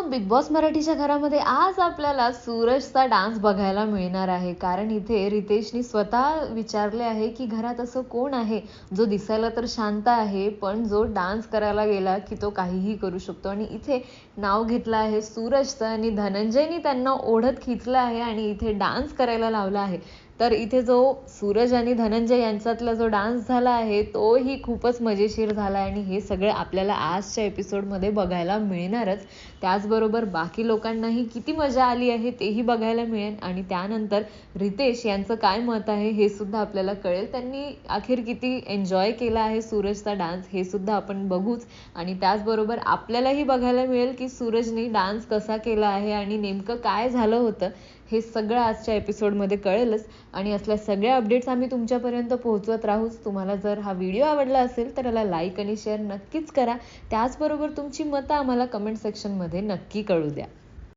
Big boss मराठीच्या घरामध्ये आज आपल्याला सूरजचा डान्स बघायला मिळणार आहे. कारण इथे रितेशनी स्वतः विचारले आहे की घरात असं कोण आहे? जो दिसायला तर शांत आहे पण जो डान्स करायला गेला की तो काहीही करू शकतो. आणि इथे नाव घेतलं आहे सूरजचं आणि धनंजयनी त्यांना ओढत खिचलं आहे आणि इथे डान्स करायला लावला आहे. तर इथे जो सूरज आणि धनंजय यांच्यातला जो डान्स झाला आहे तोही खूपच मजेशीर झाला आणि हे सगळं आपल्याला आजच्या एपिसोडमध्ये बघायला मिळणारच. त्याचबरोबर बाकी लोकांनाही किती मजा आली आहे तेही बघायला मिळेल. आणि त्यानंतर रितेश यांचं काय मत आहे हे सुद्धा आपल्याला कळेल. त्यांनी अखेर किती एन्जॉय केला आहे सूरजचा डान्स हे सुद्धा आपण बघूच. आणि त्याचबरोबर आपल्यालाही बघायला मिळेल की सूरजने डान्स कसा केला आहे आणि नेमकं काय झालं होतं. हे सगळं आजच्या एपिसोडमध्ये कळेलच. आणि असल्या सगळ्या अपडेट्स आम्ही तुमच्यापर्यंत पोहोचवत राहूच. तुम्हाला जर हा व्हिडिओ आवडला असेल तर याला लाईक आणि शेअर नक्कीच करा. त्याचबरोबर तुमची मतं आम्हाला कमेंट सेक्शनमध्ये नक्की कळू द्या.